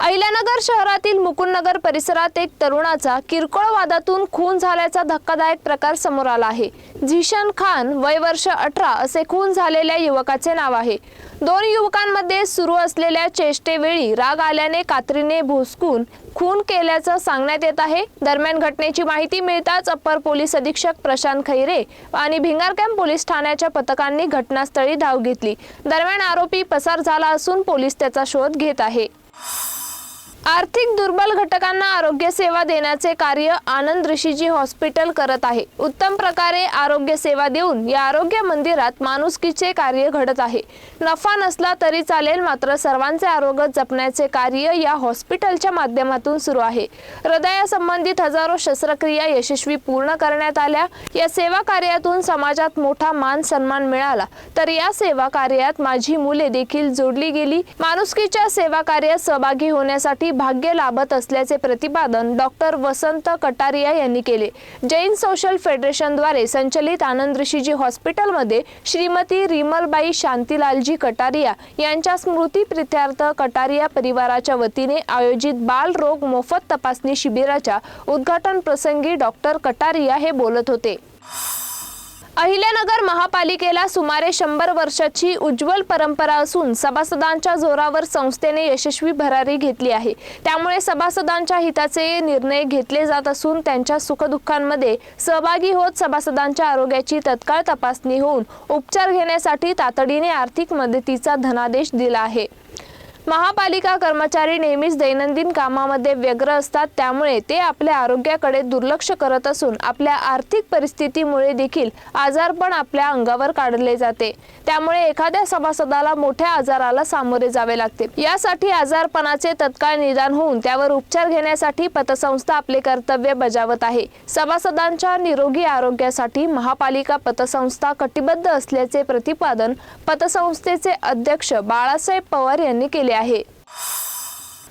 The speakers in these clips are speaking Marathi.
अहिल्यानगर शहरातील मुकुंदनगर परिसरात एक तरुणाचा किरकोळ वादातून खून झाल्याचा धक्कादायक प्रकार समोर आला आहे. झिशन खान वय वर्ष अठरा असे खून झालेल्या युवकाचे नाव आहे. दोन युवकांमध्ये सुरू असलेल्या चेष्टेवेळी राग आल्याने कात्रीने भुसकून खून केल्याचं सांगण्यात येत आहे. दरम्यान घटनेची माहिती मिळताच अप्पर पोलीस अधीक्षक प्रशांत खैरे आणि भिंगार कॅम्प पोलीस ठाण्याच्या पथकांनी घटनास्थळी धाव घेतली. दरम्यान आरोपी पसार झाला असून पोलीस त्याचा शोध घेत आहे. आर्थिक दुर्बल घटकांना आरोग्य सेवा देण्याचे कार्य आनंद ऋषीजी हॉस्पिटल करत आहे. उत्तम प्रकारे आरोग्य सेवा देऊन या आरोग्य मंदिरात माणुसकीचे कार्य घडत आहे. नफा नसला तरी चालेल मात्र सर्वांचे आरोग्य जपण्याचे कार्य या हॉस्पिटलच्या माध्यमातून सुरू आहे. हृदयासंबंधित हजारो शस्त्रक्रिया यशस्वी पूर्ण करण्यात आल्या. या सेवा कार्यातून समाजात मोठा मान सन्मान मिळाला. तर या सेवा कार्यात माझी मुले देखील जोडली गेली. माणुसकीच्या सेवा कार्यात सहभागी होण्यासाठी भाग्य लाभत असल्याचे प्रतिपादन डॉक्टर वसंत कटारिया यांनी केले. जैन सोशल फेडरेशनद्वारे संचलित आनंद ऋषीजी हॉस्पिटलमध्ये श्रीमती रिमलबाई शांतीलालजी कटारिया यांच्या स्मृती प्रित्यार्थ कटारिया परिवाराच्या वतीने आयोजित बाल रोग मोफत तपासणी शिबिराच्या उद्घाटन प्रसंगी डॉक्टर कटारिया हे बोलत होते. अहिल्यानगर महापालिकेला सुमारे शंभर वर्षाची उज्ज्वल परंपरा असून सभासदांच्या जोरावर संस्थेने यशस्वी भरारी घेतली आहे. त्यामुळे सभासदांच्या हिताचे निर्णय घेतले जात असून त्यांच्या सुखदुःखांमध्ये सहभागी होत सभासदांच्या आरोग्याची तत्काळ तपासणी होऊन उपचार घेण्यासाठी तातडीने आर्थिक मदतीचा धनादेश दिला आहे. महापालिका कर्मचारी नेहमीच दैनंदिन कामामध्ये व्यग्र असतात. त्यामुळे ते आपल्या आरोग्याकडे दुर्लक्ष करत असून आपल्या आर्थिक परिस्थितीमुळे देखील आजारपण आपल्या अंगावर काढले जाते. त्यामुळे एखाद्या सभासदाला मोठ्या आजाराला सामोरे जावे लागते. यासाठी आजारपणाचे तत्काळ निदान होऊन त्यावर उपचार घेण्यासाठी पतसंस्था आपले कर्तव्य बजावत आहे. सभासदांच्या निरोगी आरोग्यासाठी महापालिका पतसंस्था कटिबद्ध असल्याचे प्रतिपादन पतसंस्थेचे अध्यक्ष बाळासाहेब पवार यांनी केले आहे.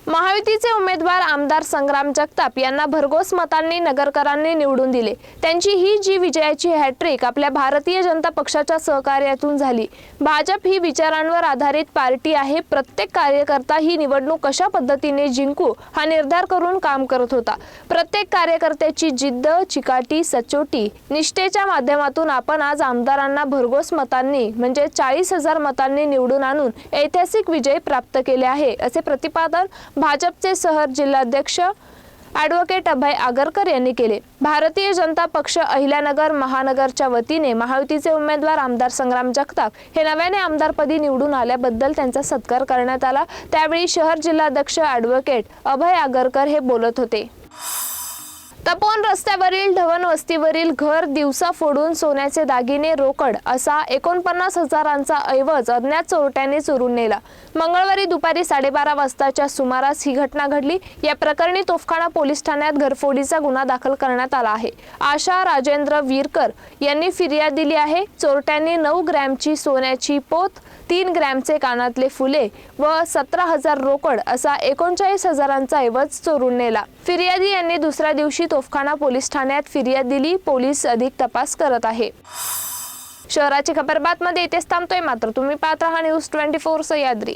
महायुतीचे उमेदवार आमदार संग्राम जगताप यांना भरघोस मतांनी नगरकरांनी निवडून दिले. त्यांची ही जी विजयाची हॅट्रिक आपल्या भारतीय जनता पक्षाच्या सहकार्यातून झाली. भाजप ही विचारांवर आधारित पार्टी आहे. प्रत्येक कार्यकर्ता ही निवडणूक कशा पद्धतीने जिंकू हा निर्धार करून काम करत होता. प्रत्येक कार्यकर्त्याची जिद्द चिकाटी सचोटी निष्ठेच्या माध्यमातून आपण आज आमदारांना भरघोस मतांनी म्हणजे चाळीस हजार मतांनी निवडून आणून ऐतिहासिक विजय प्राप्त केले आहे असे प्रतिपादन भाजपचे शहर जिल्हाध्यक्ष ॲडव्होकेट अभय आगरकर यांनी केले. भारतीय जनता पक्ष अहिल्यानगर महानगरच्या वतीने महायुतीचे उमेदवार आमदार संग्राम जगताप हे नव्याने आमदारपदी निवडून आल्याबद्दल त्यांचा सत्कार करण्यात आला. त्यावेळी शहर जिल्हाध्यक्ष ॲडव्होकेट अभय आगरकर हे बोलत होते. तपोवन रस्त्यावरील धवन वस्तीवरील घर दिवसा फोडून सोन्याचे दागिने रोकड असा एकोणपन्नास हजारांचा ऐवज अज्ञात चोरट्याने चोरून नेला. मंगळवारी दुपारी साडेबारा वाजताच्या सुमारास ही घटना घडली. या प्रकरणी तोफखाना पोलीस ठाण्यात घरफोडीचा गुन्हा दाखल करण्यात आला आहे. आशा राजेंद्र वीरकर यांनी फिर्याद दिली आहे. चोरट्यांनी नऊ ग्रॅमची सोन्याची पोत तीन ग्रॅमचे कानातले फुले व सतरा हजार रोकड असा एकोणचाळीस हजारांचा ऐवज चोरून नेला. फिर्यादी यांनी दुसऱ्या दिवशी तोफखाना पोलीस ठाण्यात फिर्याद दिली. पोलीस अधिक तपास करत आहे. शहराची खबर बातमध्ये इथेच थांबतोय मात्र तुम्ही पाहत राहा न्यूज ट्वेंटी फोर सह्याद्री.